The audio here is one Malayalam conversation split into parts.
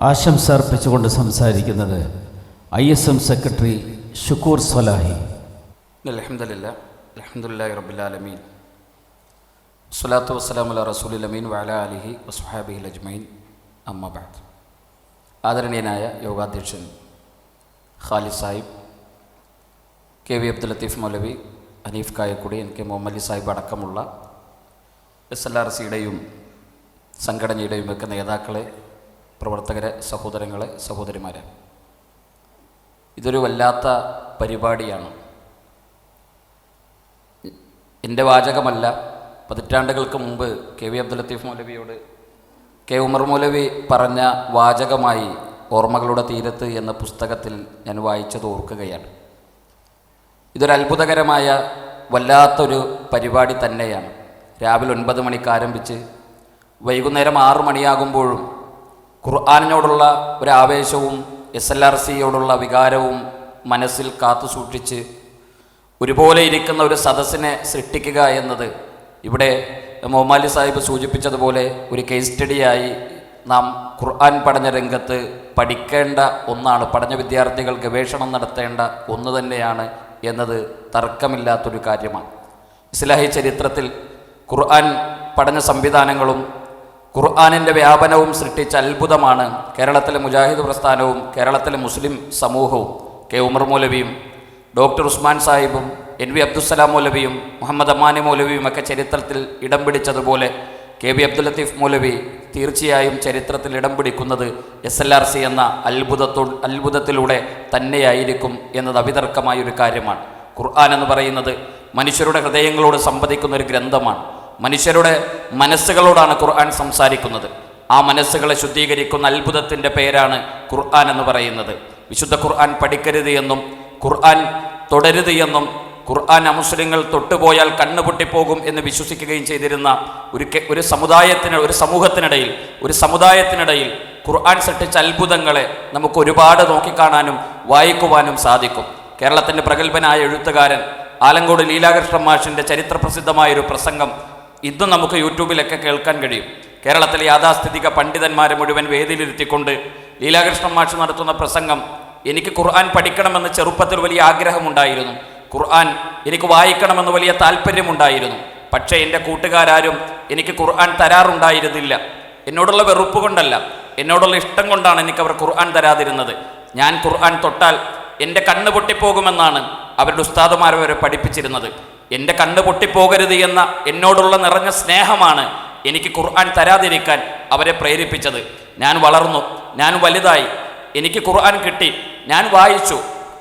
ആശംസ അർപ്പിച്ചുകൊണ്ട് സംസാരിക്കുന്നത് I S M secretary Shukoor Swalahi. അലഹമില്ല അലഹമുല്ലാ റബുലാലമീൻ സ്വലാത്തു വസ്സലാം അല റസൂലിൽ അമീൻ വാല അലിഹി വസ്ഹാബി അജ്മൈൻ അമ്മബാദ് ആദരണീയനായ യോഗാധ്യക്ഷൻ Khalid Sahib K V Abdul Latheef Moulavi Hanif Kayakkudi N K Muhammad Sahib അടക്കമുള്ള എസ് എൽ ആർ സിയുടെയും സംഘടനയുടെയും ഒക്കെ നേതാക്കളെ പ്രവർത്തകരെ സഹോദരങ്ങളെ സഹോദരിമാരെ. ഇതൊരു വല്ലാത്ത പരിപാടിയാണ്. എന്റെ വാചകമല്ല. പതിറ്റാണ്ടുകൾക്ക് മുമ്പ് കെ വി അബ്ദുൽ ലത്തീഫ് മൗലവിയോട് കെ ഉമർ മൗലവി പറഞ്ഞ വാചകമായി ഓർമ്മകളുടെ തീരത്ത് എന്ന പുസ്തകത്തിൽ ഞാൻ വായിച്ചത് ഓർക്കുകയാണ്. ഇതൊരു അത്ഭുതകരമായ വല്ലാത്തൊരു പരിപാടി തന്നെയാണ്. രാവിലെ ഒൻപത് മണിക്ക് ആരംഭിച്ച് വൈകുന്നേരം ആറു മണിയാകുമ്പോഴും ഖുർആാനിനോടുള്ള ഒരു ആവേശവും എസ് എൽ ആർ സിയോടുള്ള വികാരവും മനസ്സിൽ കാത്തു സൂക്ഷിച്ച് ഒരുപോലെ ഇരിക്കുന്ന ഒരു സദസ്സിനെ സൃഷ്ടിക്കുക എന്നത് ഇവിടെ മൊമാലി സാഹിബ് സൂചിപ്പിച്ചതുപോലെ ഒരു കേസ് സ്റ്റഡിയായി നാം ഖുർആൻ പഠന രംഗത്ത് പഠിക്കേണ്ട ഒന്നാണ് പഠന വിദ്യാർത്ഥികൾ ഗവേഷണം നടത്തേണ്ട ഒന്ന് തന്നെയാണ് എന്നത് തർക്കമില്ലാത്തൊരു കാര്യമാണ്. ഇസ്ലാഹി ചരിത്രത്തിൽ ഖുർആൻ പഠന സംവിധാനങ്ങളും ഖുർആാനിന്റെ വ്യാപനവും സൃഷ്ടിച്ച അത്ഭുതമാണ് കേരളത്തിലെ മുജാഹിദ് പ്രസ്ഥാനവും കേരളത്തിലെ മുസ്ലിം സമൂഹവും കെ ഉമർ മൗലവിയും ഡോക്ടർ ഉസ്മാൻ സാഹിബും എൻ വി അബ്ദുസലാം മൗലവിയും മുഹമ്മദ് അമ്മാനി മൗലവിയും ഒക്കെ ചരിത്രത്തിൽ ഇടം പിടിച്ചതുപോലെ കെ വി അബ്ദുൽ ലത്തീഫ് മൗലവി തീർച്ചയായും ചരിത്രത്തിൽ ഇടം പിടിക്കുന്നത് എസ് എൽ ആർ സി എന്ന അത്ഭുതത്തോ അത്ഭുതത്തിലൂടെ തന്നെയായിരിക്കും എന്നത് അവിതർക്കമായ ഒരു കാര്യമാണ്. ഖുർആൻ എന്ന് പറയുന്നത് മനുഷ്യരുടെ ഹൃദയങ്ങളോട് സംവദിക്കുന്ന ഒരു ഗ്രന്ഥമാണ്. മനുഷ്യരുടെ മനസ്സുകളോടാണ് ഖുർആൻ സംസാരിക്കുന്നത്. ആ മനസ്സുകളെ ശുദ്ധീകരിക്കുന്ന അത്ഭുതത്തിന്റെ പേരാണ് ഖുർആൻ എന്ന് പറയുന്നത്. വിശുദ്ധ ഖുർആൻ പഠിക്കരുത് എന്നും ഖുർആൻ തുടരുത് എന്നും ഖുർആൻ അമുസ്ലിങ്ങൾ തൊട്ടുപോയാൽ കണ്ണു പൊട്ടിപ്പോകും എന്ന് വിശ്വസിക്കുകയും ചെയ്തിരുന്ന ഒരു ഒരു സമുദായത്തിന് ഒരു സമൂഹത്തിനിടയിൽ ഒരു സമുദായത്തിനിടയിൽ ഖുർആൻ സൃഷ്ടിച്ച അത്ഭുതങ്ങളെ നമുക്ക് ഒരുപാട് നോക്കിക്കാണാനും വായിക്കുവാനും സാധിക്കും. കേരളത്തിന്റെ പ്രഗത്ഭനായ എഴുത്തുകാരൻ ആലങ്കോട് ലീലാകൃഷ്ണ മാഷിന്റെ ചരിത്രപ്രസിദ്ധമായൊരു പ്രസംഗം ഇന്നും നമുക്ക് യൂട്യൂബിലൊക്കെ കേൾക്കാൻ കഴിയും. കേരളത്തിലെ യാഥാസ്ഥിതിക പണ്ഡിതന്മാരെ മുഴുവൻ വേദിയിലിരുത്തിക്കൊണ്ട് ലീലാകൃഷ്ണൻ മാഷ് നടത്തുന്ന പ്രസംഗം എനിക്ക് ഖുർആൻ പഠിക്കണമെന്ന് ചെറുപ്പത്തിൽ വലിയ ആഗ്രഹമുണ്ടായിരുന്നു. ഖുർആൻ എനിക്ക് വായിക്കണമെന്ന് വലിയ താല്പര്യമുണ്ടായിരുന്നു. പക്ഷേ എന്റെ കൂട്ടുകാരും എനിക്ക് ഖുർആൻ തരാറുണ്ടായിരുന്നില്ല. എന്നോടുള്ള വെറുപ്പ് കൊണ്ടല്ല എന്നോടുള്ള ഇഷ്ടം കൊണ്ടാണ് എനിക്ക് അവർ ഖുർആൻ തരാതിരുന്നത്. ഞാൻ ഖുർആൻ തൊട്ടാൽ എന്റെ കണ്ണ് പൊട്ടിപ്പോകുമെന്നാണ് അവരുടെ ഉസ്താദുമാരെ വരെ പഠിപ്പിച്ചിരുന്നത്. എന്റെ കണ്ണ് പൊട്ടിപ്പോകരുത് എന്ന എന്നോടുള്ള നിറഞ്ഞ സ്നേഹമാണ് എനിക്ക് ഖുർആൻ തരാതിരിക്കാൻ അവരെ പ്രേരിപ്പിച്ചത്. ഞാൻ വളർന്നു ഞാൻ വലുതായി എനിക്ക് ഖുർആൻ കിട്ടി ഞാൻ വായിച്ചു.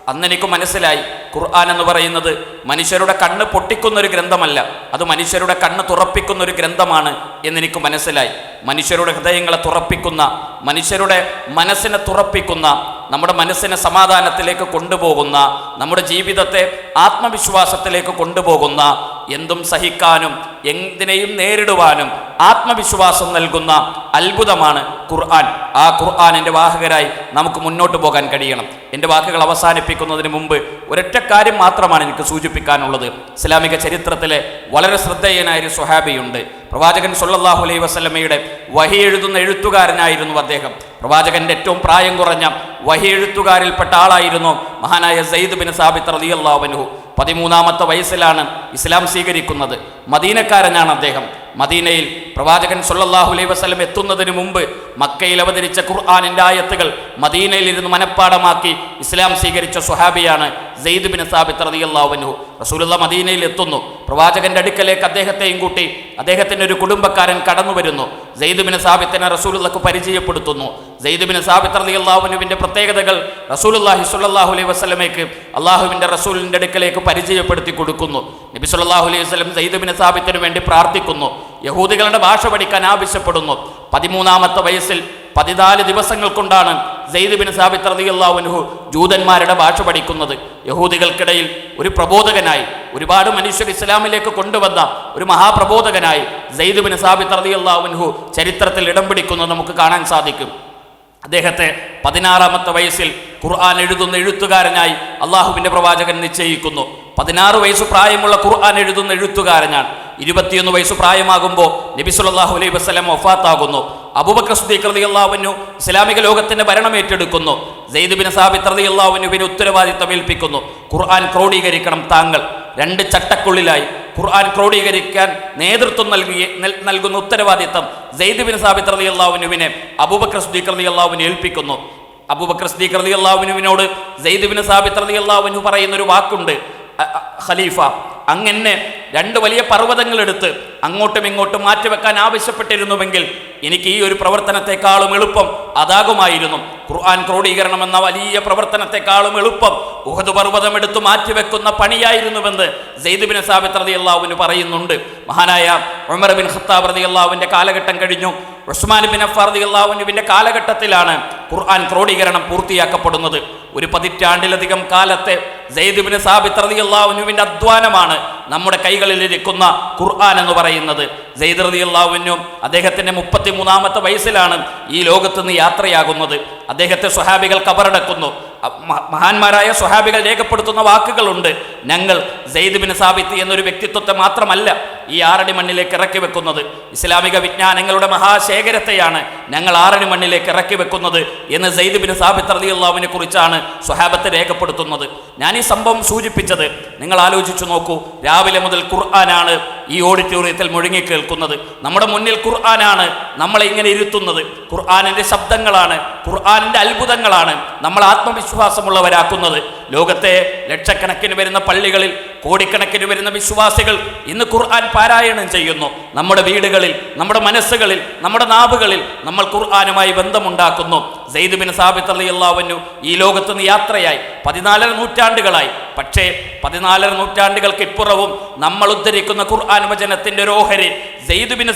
അന്ന് എനിക്ക് മനസ്സിലായി ഖുർആൻ എന്ന് പറയുന്നത് മനുഷ്യരുടെ കണ്ണ് പൊട്ടിക്കുന്നൊരു ഗ്രന്ഥമല്ല അത് മനുഷ്യരുടെ കണ്ണ് തുറപ്പിക്കുന്ന ഒരു ഗ്രന്ഥമാണ് എന്നെനിക്ക് മനസ്സിലായി. മനുഷ്യരുടെ ഹൃദയങ്ങളെ തുറപ്പിക്കുന്ന മനുഷ്യരുടെ മനസ്സിനെ തുറപ്പിക്കുന്ന നമ്മുടെ മനസ്സിനെ സമാധാനത്തിലേക്ക് കൊണ്ടുപോകുന്ന നമ്മുടെ ജീവിതത്തെ ആത്മവിശ്വാസത്തിലേക്ക് കൊണ്ടുപോകുന്ന എന്തും സഹിക്കാനും എന്തിനേയും നേരിടുവാനും ആത്മവിശ്വാസം നൽകുന്ന അത്ഭുതമാണ് ഖുർആൻ. ആ ഖുർആാനിന്റെ വാഹകരായി നമുക്ക് മുന്നോട്ട് പോകാൻ കഴിയണം. എന്റെ വാക്കുകൾ അവസാനിപ്പിക്കുന്നതിന് മുമ്പ് ഒരൊറ്റ കാര്യം മാത്രമാണ് എനിക്ക് സൂചിപ്പിക്കാനുള്ളത്. ഇസ്ലാമിക ചരിത്രത്തിലെ വളരെ ശ്രദ്ധേയനായ ഒരു സ്വഹാബിയുണ്ട്. പ്രവാചകൻ സല്ലല്ലാഹു അലൈഹി വസല്ലമയുടെ വഹി എഴുതുന്ന എഴുത്തുകാരനായിരുന്നു അദ്ദേഹം. പ്രവാചകന്റെ ഏറ്റവും പ്രായം കുറഞ്ഞ വഹി എഴുത്തുകാരിൽപ്പെട്ട ആളായിരുന്നു മഹാനായ സയ്യിദ് ബിൻ സാബിത്ത് റളിയല്ലാഹു അൻഹു. പതിമൂന്നാമത്തെ വയസ്സിലാണ് ഇസ്ലാം സ്വീകരിക്കുന്നത്. മദീനക്കാരനാണ് അദ്ദേഹം. മദീനയിൽ പ്രവാചകൻ സുല്ലാഹു അലൈഹി വസ്ലം എത്തുന്നതിന് മുമ്പ് മക്കയിൽ അവതരിച്ച ഖുർആാനിന്റെ ആയത്തുകൾ മദീനയിൽ ഇരുന്ന് മനഃപ്പാടമാക്കി ഇസ്ലാം സ്വീകരിച്ച സുഹാബിയാണ് സെയ്ദ് ബിൻ സാബിത്ത് അൻഹു. റസൂലുള്ള മദീനയിൽ എത്തുന്നു. പ്രവാചകന്റെ അടുക്കലേക്ക് അദ്ദേഹത്തെയും കൂട്ടി അദ്ദേഹത്തിന്റെ ഒരു കുടുംബക്കാരൻ കടന്നു വരുന്നു സെയ്ദ് ബിൻ സാബിത്തിനെ റസൂലുള്ളക്ക് പരിചയപ്പെടുത്തുന്നു. സെയ്ദ് സാബിത്ത് അലി അള്ളാഹുനുവിന്റെ പ്രത്യേകതകൾ റസൂലുള്ളാഹി സുല്ലാഹു അലൈഹി വസ്ലമേക്ക് അള്ളാഹുവിന്റെ റസൂലിന്റെ അടുക്കലേക്ക് പരിചയപ്പെടുത്തി കൊടുക്കുന്നു. നബി സുല്ലാഹു അലൈഹി വസ്ലം സെയ്ദ് സാബിത്തിനു സാബിത്തിന് വേണ്ടി പ്രാർത്ഥിക്കുന്നു. യഹൂദികളുടെ ഭാഷ പഠിക്കാൻ ആവശ്യപ്പെടുന്നു. പതിമൂന്നാമത്തെ വയസ്സിൽ പതിനാല് ദിവസങ്ങൾ കൊണ്ടാണ് സെയ്ദ് ബിൻ സാബിത്ത് അൻഹു ജൂതന്മാരുടെ ഭാഷ പഠിക്കുന്നത്. യഹൂദികൾക്കിടയിൽ ഒരു പ്രബോധകനായി ഒരുപാട് മനുഷ്യർ ഇസ്ലാമിലേക്ക് കൊണ്ടുവന്ന ഒരു മഹാപ്രബോധകനായി സെയ്ദ് ബിൻ സാബിത്ത് അൻഹു ചരിത്രത്തിൽ ഇടം പിടിക്കുന്നത് നമുക്ക് കാണാൻ സാധിക്കും. അദ്ദേഹത്തെ പതിനാറാമത്തെ വയസ്സിൽ ഖുർആൻ എഴുതുന്ന എഴുത്തുകാരനായി അള്ളാഹുവിന്റെ പ്രവാചകൻ നിശ്ചയിക്കുന്നു. പതിനാറ് വയസ്സ് പ്രായമുള്ള ഖുർആൻ എഴുതുന്ന എഴുത്തുകാരനാണ്. ഇരുപത്തിയൊന്ന് വയസ്സ് പ്രായമാകുമ്പോൾ നബി സല്ലല്ലാഹു അലൈഹി വസല്ലം വഫാത്താകുന്നു. റളിയല്ലാഹുവിനു ഇസ്ലാമിക ലോകത്തിന്റെ ഭരണം ഏറ്റെടുക്കുന്നു. സെയ്ദ് ബിൻ സാബിത്ത് റളിയല്ലാഹുവിനുവിന് ഉത്തരവാദിത്തം ഏൽപ്പിക്കുന്നു. ഖുർആൻ ക്രോഡീകരിക്കണം താങ്കൾ. രണ്ട് ചട്ടക്കുള്ളിലായി ഖുർആൻ ക്രോഡീകരിക്കാൻ നേതൃത്വം നൽകിയ നൽകുന്ന ഉത്തരവാദിത്തം സെയ്ദ് ബിൻ സാബിത്ത് റളിയല്ലാഹുവിനുവിനെ അബൂബക്കർ സിദ്ദീഖ് റളിയല്ലാഹുവിനെ ഏൽപ്പിക്കുന്നു. റളിയല്ലാഹുവിനുവിനോട് സെയ്ദ് ബിൻ സാബിത്ത് പറയുന്നൊരു പറയുന്ന ഒരു വാക്കുണ്ട് ഖലീഫ. അങ്ങനെ രണ്ട് വലിയ പർവതങ്ങളെടുത്ത് അങ്ങോട്ടും ഇങ്ങോട്ടും മാറ്റിവെക്കാൻ ആവശ്യപ്പെട്ടിരുന്നുവെങ്കിൽ എനിക്ക് ഈ ഒരു പ്രവർത്തനത്തെക്കാളും എളുപ്പം അതാകുമായിരുന്നു. ഖുർആൻ ക്രോഡീകരണം എന്ന വലിയ പ്രവർത്തനത്തെക്കാളും എളുപ്പം ഉഹദ് പർവതം എടുത്ത് മാറ്റിവെക്കുന്ന പണിയായിരുന്നുവെന്ന് സെയ്ദ് ബിൻ സാബിത് റതി അള്ളാഹുവിന് പറയുന്നുണ്ട്. മഹാനായ ഉമർ ബിൻ ഖത്താബ് റതി അള്ളാഹുവിന്റെ കാലഘട്ടം കഴിഞ്ഞു. ഉസ്മാൻ ബിൻ അഫാർ റതി അള്ളാഹുവിന്റെ കാലഘട്ടത്തിലാണ് ഖുർആൻ ക്രോഡീകരണം പൂർത്തിയാക്കപ്പെടുന്നത്. ഒരു പതിറ്റാണ്ടിലധികം കാലത്തെ ജയ്ദിബിന് സാബിത് റതി അള്ളാഹുവിന്റെ അധ്വാനമാണ് നമ്മുടെ കൈകളിലിരിക്കുന്ന ഖുർആൻ എന്ന് പറയുന്നത്. ജയ്ദ് റതി അള്ളാഹുവിനും അദ്ദേഹത്തിന്റെ മുപ്പത്തി മൂന്നാമത്തെ വയസ്സിലാണ് ഈ ലോകത്ത് നിന്ന് യാത്രയാകുന്നത്. അദ്ദേഹത്തെ സ്വഹാബികൾ കബറടക്കുന്നു. മഹാന്മാരായ സ്വഹാബികൾ രേഖപ്പെടുത്തുന്ന വാക്കുകളുണ്ട്. ഞങ്ങൾ സെയ്ദ് ബിൻ സാബിത്ത് എന്നൊരു വ്യക്തിത്വത്തെ മാത്രമല്ല ഈ ആറടി മണ്ണിലേക്ക് ഇറക്കി വെക്കുന്നത്. ഇസ്ലാമിക വിജ്ഞാനങ്ങളുടെ മഹാശേഖരത്തെയാണ് ഞങ്ങൾ ആറടി മണ്ണിലേക്ക് ഇറക്കി വെക്കുന്നത് എന്ന് സെയ്ദ് ബിൻ സാബിത്ത് അലി അള്ളാവിനെ കുറിച്ചാണ് സ്വഹാബത്ത് രേഖപ്പെടുത്തുന്നത്. ഞാൻ ഈ സംഭവം സൂചിപ്പിച്ചത് നിങ്ങൾ ആലോചിച്ചു നോക്കൂ. രാവിലെ മുതൽ ഖുർആനാണ് ഈ ഓഡിറ്റോറിയത്തിൽ മുഴുങ്ങി കേൾക്കുന്നത്. നമ്മുടെ മുന്നിൽ ഖുർആനാണ് നമ്മളെ ഇങ്ങനെ ഇരുത്തുന്നത്. ഖുർആാനിന്റെ ശബ്ദങ്ങളാണ് ഖുർആാനിന്റെ അത്ഭുതങ്ങളാണ് നമ്മൾ ആത്മവിശ്വാസമുള്ളവരാക്കുന്നത്. ലോകത്തെ ലക്ഷക്കണക്കിന് വരുന്ന പള്ളികളിൽ കോടിക്കണക്കിന് വരുന്ന വിശ്വാസികൾ ഇന്ന് ഖുർആൻ പാരായണം ചെയ്യുന്നു. നമ്മുടെ വീടുകളിൽ നമ്മുടെ മനസ്സുകളിൽ നമ്മുടെ നാവുകളിൽ നമ്മൾ ഖുർആാനുമായി ബന്ധമുണ്ടാക്കുന്നു. സെയ്ദ് ബിൻ സാബിത്ത് അള്ളാഹുവിനു ഈ ലോകത്തുനിന്ന് യാത്രയായി. പതിനാലര നൂറ്റാണ്ടുകളായി. പക്ഷേ പതിനാലര നൂറ്റാണ്ടുകൾക്ക് ഇപ്പുറവും നമ്മൾ ഉദ്ധരിക്കുന്ന ഖുർആൻ വചനത്തിന്റെ ഒരു ഓഹരി സെയ്ദ് ബിൻ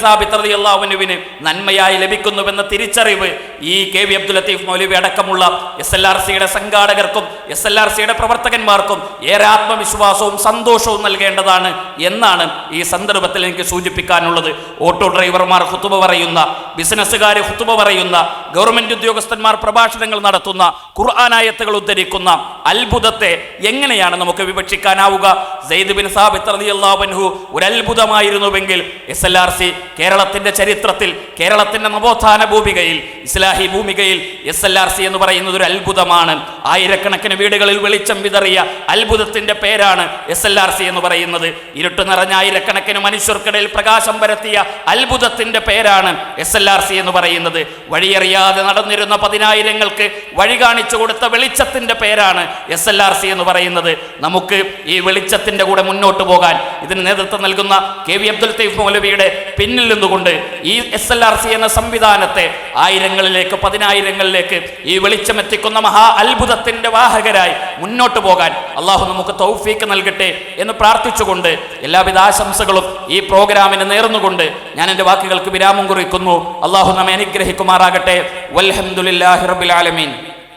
അള്ളാഹുനുവിന് നന്മയായി ലഭിക്കുന്നുവെന്ന തിരിച്ചറിവ് ഈ കെ വി അബ്ദുൽ ലത്തീഫ് മൗലവി അടക്കമുള്ള എസ് എൽ ആർ സിയുടെ സംഘാടകർക്കും എസ് എൽ ആർ സിയുടെ പ്രവർത്തകന്മാർക്കും ഏറെ ആത്മവിശ്വാസവും സന്തോഷവും നൽകേണ്ടതാണ് എന്നാണ് ഈ സന്ദർഭത്തിൽ എനിക്ക് സൂചിപ്പിക്കാനുള്ളത്. ഓട്ടോ ഡ്രൈവർമാർ ഹുത്തുബ പറയുന്ന ബിസിനസ്സുകാർ ഹുത്തുബ പറയുന്ന ഗവൺമെന്റ് ഉദ്യോഗസ്ഥന്മാർ പ്രഭാഷണങ്ങൾ നടത്തുന്ന ഖുർആാനായത്തുകൾ ഉദ്ധരിക്കുന്ന അത്ഭുതത്തെ എങ്ങനെയാണ് നമുക്ക് വിവക്ഷിക്കാനാവുക? സെയ്ദ് ബിൻ സാബിത്ത് റളിയല്ലാഹു ഒരു അത്ഭുതമായിരുന്നുവെങ്കിൽ എസ് എൽ ആർ സി കേരളത്തിന്റെ ചരിത്രത്തിൽ കേരളത്തിന്റെ നവോത്ഥാന ഭൂമികയിൽ ഇസ്ലാഹി ഭൂമികയിൽ എസ് എൽ ആർ സി എന്ന് പറയുന്നത് ഒരു അത്ഭുതമാണ്. ആയിരക്കണക്കിന് വീടുകളിൽ വെളിച്ചം വിതറിയ അത്ഭുതത്തിന്റെ പേരാണ് എസ് എൽ ആർ സി എന്ന് പറയുന്നത്. ഇരുട്ട് നിറഞ്ഞ ആയിരക്കണക്കിന് മനുഷ്യർക്കിടയിൽ പ്രകാശം പരത്തിയ അത്ഭുതത്തിന്റെ പേരാണ് എസ് എൽ ആർ സി എന്ന് പറയുന്നത്. വഴിയറിയാതെ നടന്നിരുന്ന പതിനായിരങ്ങൾക്ക് വഴി കാണിച്ചു കൊടുത്ത വെളിച്ചത്തിന്റെ പേരാണ് എസ് എൽ ആർ സി എന്ന് പറയുന്നത്. നമുക്ക് ഈ വെളിച്ചത്തിന്റെ കൂടെ മുന്നോട്ട് പോകാൻ ഇതിന് നേതൃത്വം നൽകുന്ന കെ വി അബ്ദുൽ തൈഫ് മൗലവിയുടെ പിന്നിൽ നിന്നുകൊണ്ട് ഈ എസ് എൽ ആർ സി എന്ന സംവിധാനത്തെ ആയിരങ്ങളിലേക്ക് പതിനായിരങ്ങളിലേക്ക് ഈ വെളിച്ചമെത്തിക്കുന്ന മഹാ അത്ഭുതത്തിന്റെ വാഹകരായി മുന്നോട്ട് പോകാൻ അള്ളാഹു നമുക്ക് തൗഫീക്ക് നൽകട്ടെ എന്ന് പ്രാർത്ഥിച്ചുകൊണ്ട് എല്ലാവിധ ആശംസകളും ഈ പ്രോഗ്രാമിന് നേർന്നുകൊണ്ട് ഞാൻ എന്റെ വാക്കുകൾക്ക് വിരാമം കുറിക്കുന്നു. അള്ളാഹു നമ്മെ അനുഗ്രഹിക്കുമാറാകട്ടെ. വൽഹംദുലില്ലാഹി റബ്ബിൽ ആലമീൻ.